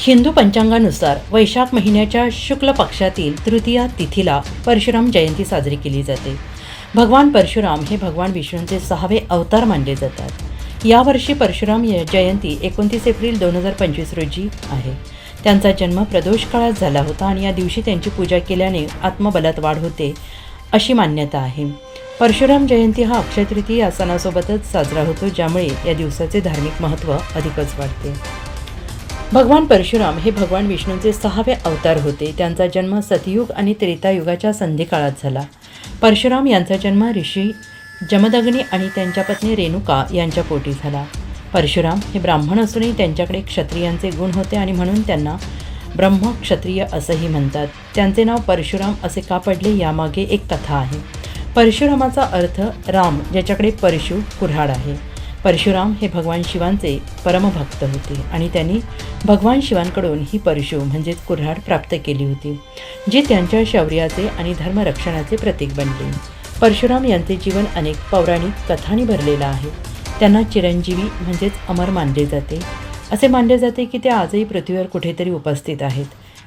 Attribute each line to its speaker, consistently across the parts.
Speaker 1: हिंदू पंचांगानुसार वैशाख महिन्याच्या शुक्ल पक्षातील तृतीया तिथीला परशुराम जयंती साजरी केली जाते. भगवान परशुराम हे भगवान विष्णूंचे सहावे अवतार मानले जातात. यावर्षी परशुराम य- जयंती एकोणतीस एप्रिल दोन हजार पंचवीस रोजी आहे. त्यांचा जन्म प्रदोष काळात झाला होता आणि या दिवशी त्यांची पूजा केल्याने आत्मबलात वाढ होते अशी मान्यता आहे. परशुराम जयंती हा अक्षय तृतीया सणासोबतच साजरा होतो ज्यामुळे या दिवसाचे धार्मिक महत्त्व अधिकच वाढते. भगवान परशुराम हे भगवान विष्णूंचे सहावे अवतार होते. त्यांचा जन्म सतयुग आणि त्रेतायुगाच्या संधिकाळात झाला. परशुराम यांचा जन्म ऋषी जमदग्नी आणि त्यांच्या पत्नी रेणुका यांच्या पोटी झाला. परशुराम हे ब्राह्मण असूनही त्यांच्याकडे क्षत्रियांचे गुण होते आणि म्हणून त्यांना ब्रह्म क्षत्रिय असंही म्हणतात. त्यांचे नाव परशुराम असे का पडले यामागे एक कथा आहे. परशुरामाचा अर्थ राम ज्याच्याकडे परशु कुऱ्हाड आहे. परशुराम हे भगवान शिवांचे परमभक्त होते आणि त्यांनी भगवान शिवांकडून ही परशु म्हणजेच कुऱ्हाड प्राप्त केली होती जी त्यांच्या शौर्याचे आणि धर्मरक्षणाचे प्रतीक बनले. परशुराम यांचे जीवन अनेक पौराणिक कथांनी भरलेलं आहे. त्यांना चिरंजीवी म्हणजेच अमर मानले जाते. असे मानले जाते की ते आजही पृथ्वीवर कुठेतरी उपस्थित आहेत.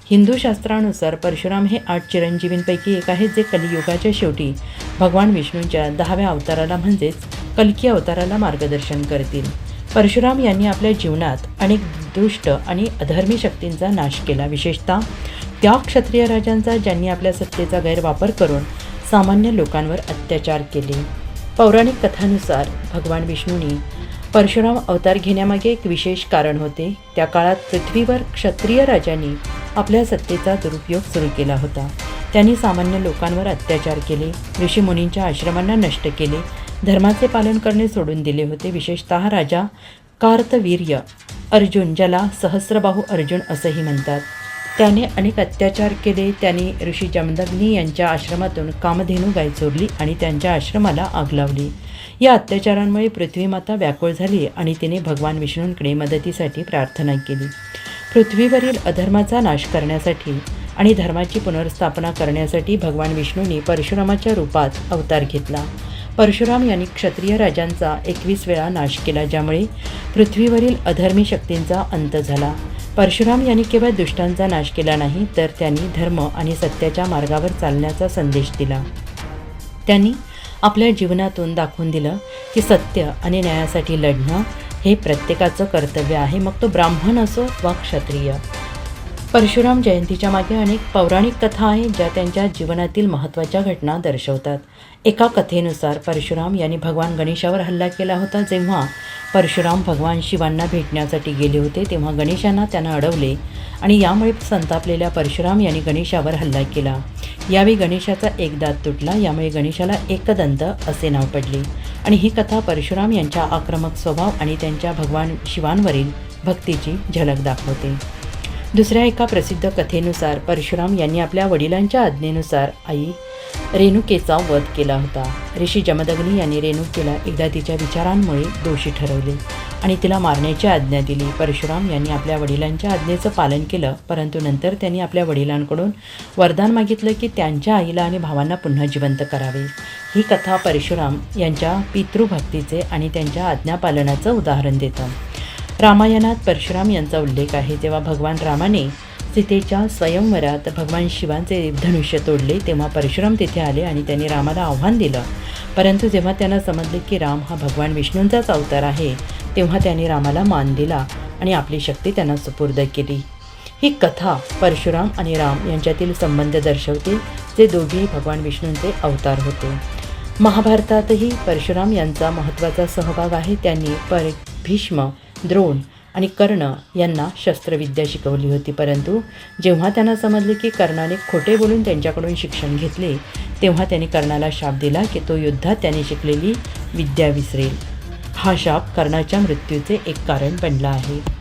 Speaker 1: हिंदू शास्त्रानुसार परशुराम हे आठ चिरंजीवींपैकी एक आहेत जे कलियुगाच्या शेवटी भगवान विष्णूंच्या दहाव्या अवताराला म्हणजेच कल्की अवताराला मार्गदर्शन करतील. परशुराम यांनी आपल्या जीवनात अनेक दुष्ट आणि अधर्मी शक्तींचा नाश केला. विशेषतः त्या क्षत्रिय राजांचा ज्यांनी आपल्या सत्तेचा गैरवापर करून सामान्य लोकांवर अत्याचार केले. पौराणिक कथानुसार भगवान विष्णूंनी परशुराम अवतार घेण्यामागे एक विशेष कारण होते. त्या काळात पृथ्वीवर क्षत्रिय राजांनी आपल्या सत्तेचा दुरुपयोग सुरू केला होता. त्यांनी सामान्य लोकांवर अत्याचार केले. ऋषीमुनींच्या आश्रमांना नष्ट केले. धर्माचे पालन करणे सोडून दिले होते. विशेषतः राजा कार्तवीर्य अर्जुन ज्याला सहस्रबाहू अर्जुन असंही म्हणतात. त्याने अनेक अत्याचार केले. त्याने ऋषी जमदग्नी यांच्या आश्रमातून कामधेनू गाय चोरली आणि त्यांच्या आश्रमाला आग लावली. या अत्याचारांमुळे पृथ्वीमाता व्याकुळ झाली आणि तिने भगवान विष्णूंकडे मदतीसाठी प्रार्थना केली. पृथ्वीवरील अधर्माचा नाश करण्यासाठी आणि धर्माची पुनर्स्थापना करण्यासाठी भगवान विष्णूंनी परशुरामाच्या रूपात अवतार घेतला. परशुराम यांनी क्षत्रिय राजांचा एकवीस वेळा नाश केला ज्यामुळे पृथ्वीवरील अधर्मी शक्तींचा अंत झाला. परशुराम यांनी केवळ दुष्टांचा नाश केला नाही तर त्यांनी धर्म आणि सत्याच्या मार्गावर चालण्याचा संदेश दिला. त्यांनी आपल्या जीवनातून दाखवून दिलं की सत्य आणि न्यायासाठी लढणं हे प्रत्येकाचं कर्तव्य आहे. मग तो ब्राह्मण असो वा क्षत्रिय परशुराम जयंतीच्या मागे अनेक पौराणिक कथा आहेत ज्या त्यांच्या जीवनातील महत्त्वाच्या घटना दर्शवतात. एका कथेनुसार परशुराम यांनी भगवान गणेशावर हल्ला केला होता. जेव्हा परशुराम भगवान शिवांना भेटण्यासाठी गेले होते तेव्हा गणेशांना त्यांना अडवले आणि यामुळे संतापलेल्या परशुराम यांनी गणेशावर हल्ला केला. यावेळी गणेशाचा एक दात तुटला यामुळे गणेशाला एकदंत असे नाव पडले आणि ही कथा परशुराम यांच्या आक्रमक स्वभाव आणि त्यांच्या भगवान शिवांवरील भक्तीची झलक दाखवते. दुसऱ्या एका प्रसिद्ध कथेनुसार परशुराम यांनी आपल्या वडिलांच्या आज्ञेनुसार आई रेणुकेचा वध केला होता. ऋषी जमदग्नी यांनी रेणुकेला एकदा तिच्या विचारांमुळे दोषी ठरवले आणि तिला मारण्याची आज्ञा दिली. परशुराम यांनी आपल्या वडिलांच्या आज्ञेचं पालन केलं परंतु नंतर त्यांनी आपल्या वडिलांकडून वरदान मागितलं की त्यांच्या आईला आणि भावांना पुन्हा जिवंत करावे. ही कथा परशुराम यांच्या पितृभक्तीचे आणि त्यांच्या आज्ञापालनाचं उदाहरण देतं. रामायणात परशुराम यांचा उल्लेख आहे. जेव्हा भगवान रामाने सीतेच्या स्वयंवरात भगवान शिवांचे धनुष्य तोडले तेव्हा परशुराम तिथे आले आणि त्यांनी रामाला आव्हान दिलं. परंतु जेव्हा त्यांना समजले की राम हा भगवान विष्णूंचाच अवतार आहे तेव्हा त्यांनी रामाला मान दिला आणि आपली शक्ती त्यांना सुपूर्द केली. ही कथा परशुराम आणि राम यांच्यातील संबंध दर्शवते जे दोघेही भगवान विष्णूंचे अवतार होते. महाभारतातही परशुराम यांचा महत्त्वाचा सहभाग आहे. त्यांनी पर भीष्म द्रोण आणि कर्ण यांना शस्त्रविद्या शिकवली होती. परंतु जेव्हा त्यांना समजले की कर्णाने खोटे बोलून त्यांच्याकडून शिक्षण घेतले तेव्हा त्यांनी कर्णाला शाप दिला की तो युद्धात त्याने शिकलेली विद्या विसरेल. हा शाप कर्णाच्या मृत्यूचे एक कारण बनला आहे.